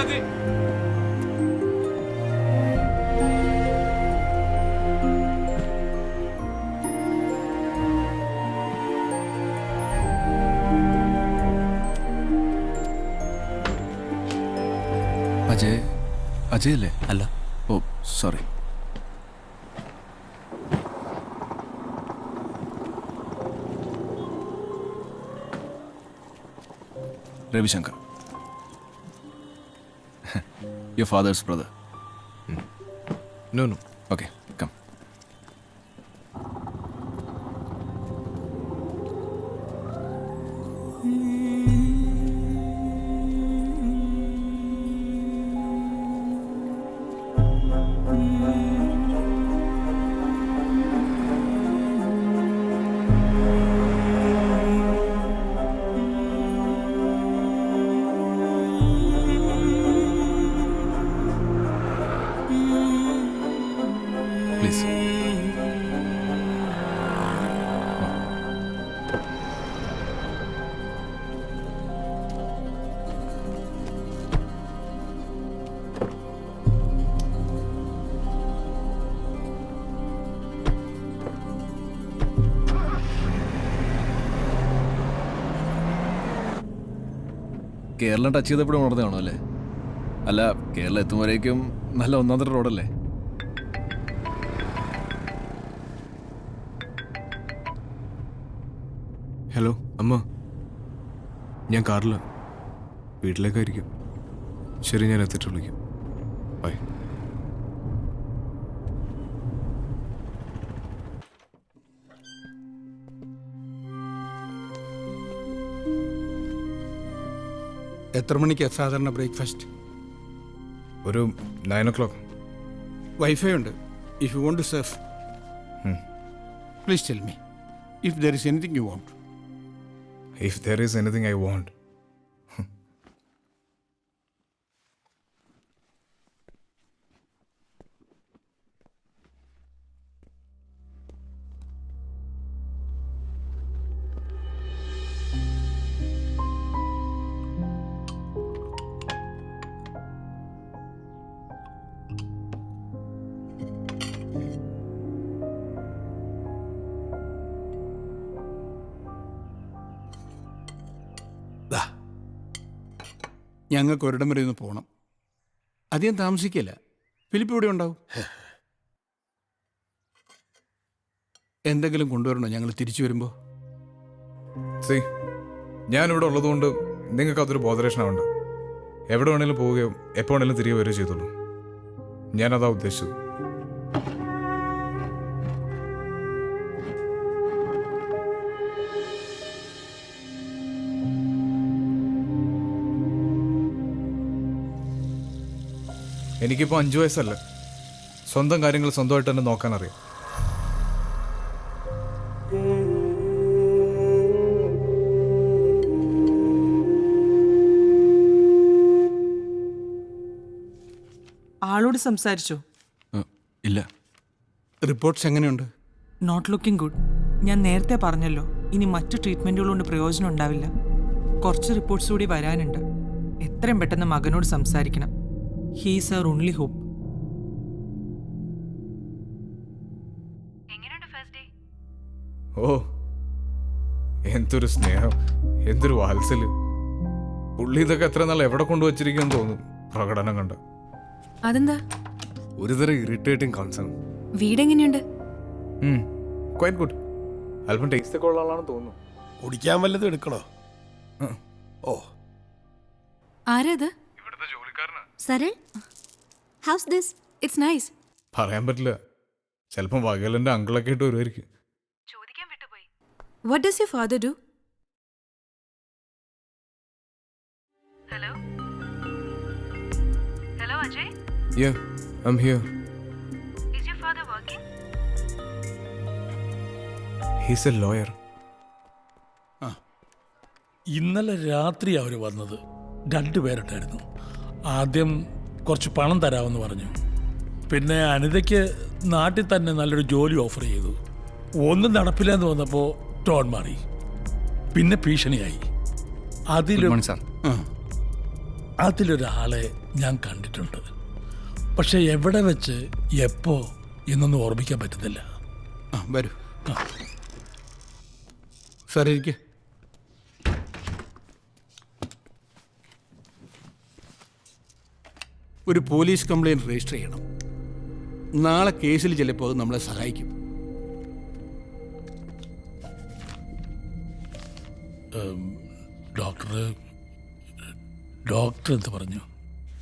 നമ്മളെത്തി അജയ് അജയ് അല്ലേ അല്ല. ഓ sorry. Ravishankar. Your father's brother No, no. Okay Keralam touch ചെയ്തപ്പോഴും ഉണർന്നതാണോ അല്ലേ? അല്ല കേരളം എത്തുമ്പോഴേക്കും നല്ല ഒന്നാമത്തെ റോഡല്ലേ ഹലോ അമ്മ. ഞാൻ കാറിലാണ് വീട്ടിലേക്കായിരിക്കും. ശരി ഞാൻ എത്തിയിട്ട് വിളിക്കും. ബൈ എത്ര മണിക്കാണ് സാധാരണ ബ്രേക്ക്ഫാസ്റ്റ്? ഒരു നയൻ ഒ ക്ലോക്ക് വൈഫൈ ഉണ്ട് if you want to surf please tell me if there is anything you want if there is anything I want ഞങ്ങൾക്ക് ഒരിടം വരെ ഒന്ന് പോകണം അധികം താമസിക്കില്ല. ഫിലിപ്പ് ഇവിടെ ഉണ്ടാവും. എന്തെങ്കിലും കൊണ്ടുവരണോ ഞങ്ങൾ തിരിച്ചു വരുമ്പോൾ സി ഞാനിവിടെ ഉള്ളതുകൊണ്ട് നിങ്ങൾക്ക് അതൊരു ബോധരക്ഷണമുണ്ട് എവിടെ വേണേലും പോവുകയോ എപ്പോൾ വേണേലും തിരികെ വരികയോ ചെയ്തോളൂ. ഞാനതാ ഉദ്ദേശിച്ചത്. എനിക്കിപ്പോൾ അഞ്ചു വയസ്സല്ല? സ്വന്തം കാര്യങ്ങൾ സ്വന്തമായിട്ട് തന്നെ നോക്കാൻ അറിയാം ആളോട് സംസാരിച്ചോ? ഇല്ല. റിപ്പോർട്ട്സ് എങ്ങനെയുണ്ട്? നോട്ട് ലുക്കിംഗ് ഗുഡ് ഞാൻ നേരത്തെ പറഞ്ഞല്ലോ ഇനി മറ്റു ട്രീറ്റ്മെന്റുകൾ കൊണ്ട് പ്രയോജനം ഉണ്ടാവില്ല. കുറച്ച് റിപ്പോർട്ട്സ് കൂടി വരാനുണ്ട്. എത്രയും പെട്ടെന്ന് മകനോട് സംസാരിക്കണം. ഹീസ് അവർ ഓൺലി ഹോപ്പ് ഓ എന്തൊരു സ്നേഹം എന്തൊരു വാത്സല്യം. പുള്ളി ഇതൊക്കെ എത്ര നാൾ എവിടെ കൊണ്ടുവച്ചിരിക്കും തോന്നും പ്രകടനം കണ്ട്. അതെന്താ? ഒരുതരം ഇറിറ്റേറ്റിംഗ് കൺസേൺ വീടെങ്ങനെയുണ്ട്? ക്വൈറ്റ് ഗുഡ് അല്പം ടേസ്റ്റ് ഒക്കെ ഉള്ള ആളാണെന്ന് തോന്നുന്നു. കുടിക്കാൻ വല്ലതും എടുക്കണോ? ഓ. ആരാ Saral how's this it's nice പറയാൻ പറ്റില്ല. ചിലപ്പം വകലന്റെ അങ്കിളൊക്കെ ആയിട്ട് വരുമായിരിക്കും what does you father do hello hello Ajay yeah I'm here is your father father he he's a lawyer ഇന്നലെ രാത്രി അവർ വന്നത്. രണ്ടുപേരുണ്ടായിരുന്നു. ആദ്യം കുറച്ച് പണം തരാമെന്ന് പറഞ്ഞു. പിന്നെ അനിതയ്ക്ക് നാട്ടിൽ തന്നെ നല്ലൊരു ജോലി ഓഫർ ചെയ്തു. ഒന്നും നടപ്പില്ലെന്ന് വന്നപ്പോൾ ടോൺ മാറി. പിന്നെ ഭീഷണിയായി. അതിലും അതിലൊരാളെ ഞാൻ കണ്ടിട്ടുണ്ട്. പക്ഷെ എവിടെ വെച്ച് എപ്പോ എന്നൊന്നും ഓർമ്മിക്കാൻ പറ്റുന്നില്ല. ആ വരൂ. സാർ ഇരിക്കെ. ഒരു പോലീസ് കംപ്ലയിന്റ് രജിസ്റ്റർ ചെയ്യണം. നാളെ കേസിൽ ചിലപ്പോൾ അത് നമ്മളെ സഹായിക്കും. ഡോക്ടർ ഡോക്ടർ എന്ത് പറഞ്ഞു?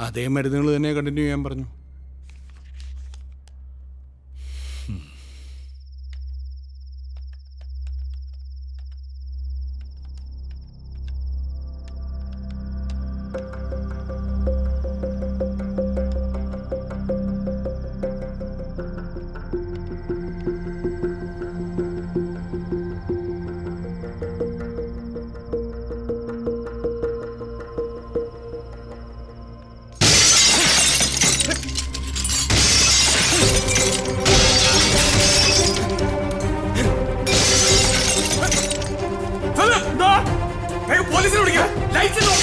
അതേ മരുന്നുകൾ തന്നെ കണ്ടിന്യൂ ചെയ്യാൻ പറഞ്ഞു. പോലീസിനെ വിളിക്കാം. ലൈറ്റ് ഓഫ്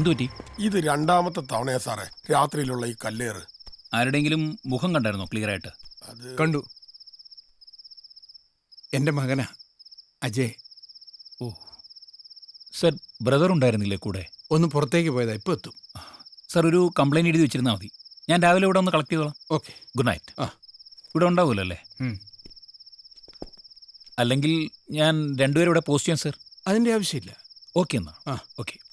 സർ എന്തു പറ്റി ഇത് രണ്ടാമത്തെ തവണയാ സാറേ. രാത്രിയിലുള്ള ഈ കല്ലേറ്. ആരുടെങ്കിലും മുഖം കണ്ടായിരുന്നോ ക്ലിയർ ആയിട്ട് അത് കണ്ടു. എന്റെ മകനാ അജയ്. ഓ. സർ ബ്രദർ ഉണ്ടായിരുന്നില്ലേ കൂടെ? ഒന്ന് പുറത്തേക്ക് പോയതാ ഇപ്പൊ എത്തും. സർ ഒരു കംപ്ലൈന്റ് എഴുതി വെച്ചിരുന്നാൽ മതി. ഞാൻ രാവിലെ ഇവിടെ ഒന്ന് കളക്ട് ചെയ്തോളാം. ഓക്കെ. Good night. ആ. ഇവിടെ ഉണ്ടാവുമല്ലോ അല്ലേ? അല്ലെങ്കിൽ ഞാൻ രണ്ടുപേരും ഇവിടെ പോസ്റ്റ് ചെയ്യാം സർ. അതിന്റെ ആവശ്യമില്ല. ഓക്കെ എന്നാ. ആ. ഓക്കെ.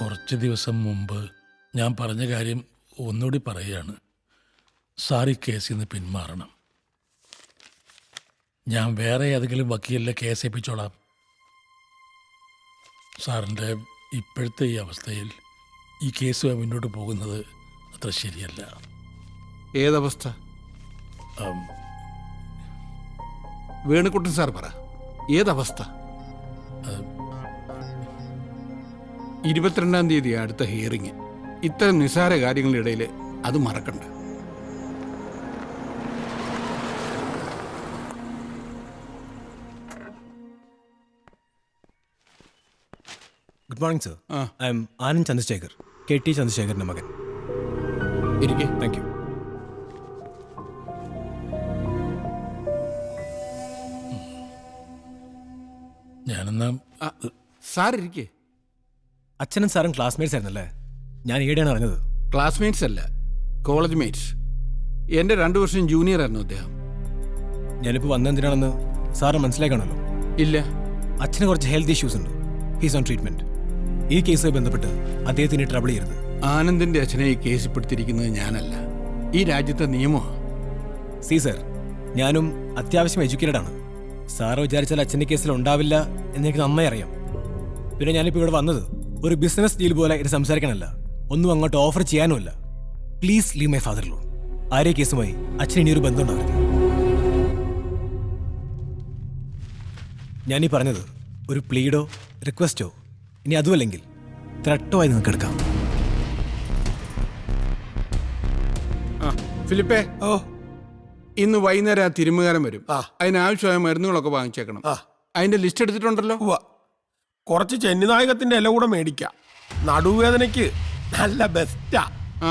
കുറച്ച് ദിവസം മുമ്പ് ഞാൻ പറഞ്ഞ കാര്യം ഒന്നുകൂടി പറയുകയാണ്. സാർ ഈ കേസിൽ നിന്ന് പിന്മാറണം. ഞാൻ വേറെ ഏതെങ്കിലും വക്കീലിനെ കേസ് ഏൽപ്പിച്ചോളാം. സാറിന്റെ ഇപ്പോഴത്തെ ഈ അവസ്ഥയിൽ ഈ കേസുമായി മുന്നോട്ട് പോകുന്നത് അത്ര ശരിയല്ല. ഏതവസ്ഥ? വേണുക്കുട്ടൻ സാർ പറ. ഏതവസ്ഥ? ഇരുപത്തിരണ്ടാം തീയതി അടുത്ത ഹിയറിങ് ഇത്തരം നിസ്സാര കാര്യങ്ങളുടെ ഇടയിൽ അത് മറക്കണ്ട. ഗുഡ് മോർണിംഗ് സർ ആ. I'm Anand Chandrashekar K T ചന്ദ്രശേഖരന്റെ മകൻ. ഇരിക്കെ. താങ്ക് യു ഞാനെന്നാ സാർ ഇരിക്കെ. അച്ഛനും സാറും ക്ലാസ്മേറ്റ്സ് ആയിരുന്നല്ലേ? ഞാൻ ഈടെയാണ് അറിഞ്ഞത്. ക്ലാസ്മേറ്റ്സ് അല്ല കോളേജ് മേറ്റ്സ് എന്റെ രണ്ടു വർഷം ജൂനിയർ ആയിരുന്നു അദ്ദേഹം. ഞാനിപ്പോൾ വന്നെന്തിനാണെന്ന് സാറ് മനസ്സിലാക്കണമല്ലോ ഇല്ല. അച്ഛന് കുറച്ച് ഹെൽത്ത് ഇഷ്യൂസ് ഉണ്ട്. ഹീസ് ഓൺ ട്രീറ്റ്മെന്റ് ഈ കേസുമായി ബന്ധപ്പെട്ട് അദ്ദേഹത്തിന് ട്രബിൾ ചെയ്യരുത്. ആനന്ദിന്റെ അച്ഛനെ ഈ കേസ് പെടുത്തിരിക്കുന്നത് ഞാനല്ല. ഈ രാജ്യത്തെ നിയമമാണ്. സി സർ ഞാനും അത്യാവശ്യം എഡ്യൂക്കേറ്റഡ് ആണ്. സാറ് വിചാരിച്ചാൽ അച്ഛന്റെ കേസിൽ ഉണ്ടാവില്ല എന്നെനിക്ക് നന്നായി അറിയാം. പിന്നെ ഞാനിപ്പോൾ ഇവിടെ വന്നത് ഒരു ബിസിനസ് ഡീൽ പോലെ ഇത് സംസാരിക്കണമല്ല ഒന്നും അങ്ങോട്ട് offer ചെയ്യാനുമല്ല. Please leave my father alone ആരെ കേസുമായി അച്ഛൻ ഇനിയൊരു ബന്ധം ഉണ്ടാവരുത്. ഞാനീ പറഞ്ഞത് ഒരു പ്ലീഡോ റിക്വസ്റ്റോ ഇനി അതുമല്ലെങ്കിൽ ത്രട്ടോ ആയി നിങ്ങൾക്ക് എടുക്കാം. ആ ഫിലിപ്പേ. ഓ. ഇന്ന് വൈകുന്നേരം ആ തിരുമുകാരൻ വരും. ആ. അതിനാവശ്യമായ മരുന്നുകളൊക്കെ വാങ്ങിച്ചേക്കണം. ആ. അതിന്റെ ലിസ്റ്റ് എടുത്തിട്ടുണ്ടല്ലോ. കുറച്ച് ചെന്നിനായകത്തിന്റെ ഇല കൂടെ മേടിക്കാം. നടുവേദനയ്ക്ക് നല്ല ബെസ്റ്റാ ആ.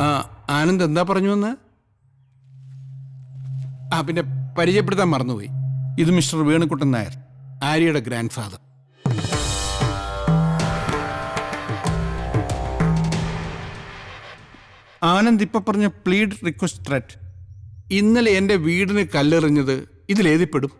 ആ ആനന്ദ് എന്താ പറഞ്ഞു വന്ന്? ആ പിന്നെ പരിചയപ്പെടുത്താൻ മറന്നുപോയി. ഇത് മിസ്റ്റർ വേണുക്കുട്ടൻ നായർ ആര്യയുടെ ഗ്രാൻഡ് ഫാദർ ആനന്ദ് ഇപ്പൊ പറഞ്ഞ പ്ലീഡ് റിക്വസ്റ്റ് ത്രെറ്റ് ഇന്നലെ എന്റെ വീടിന് കല്ലെറിഞ്ഞത് ഇതിലേതിപ്പെടും?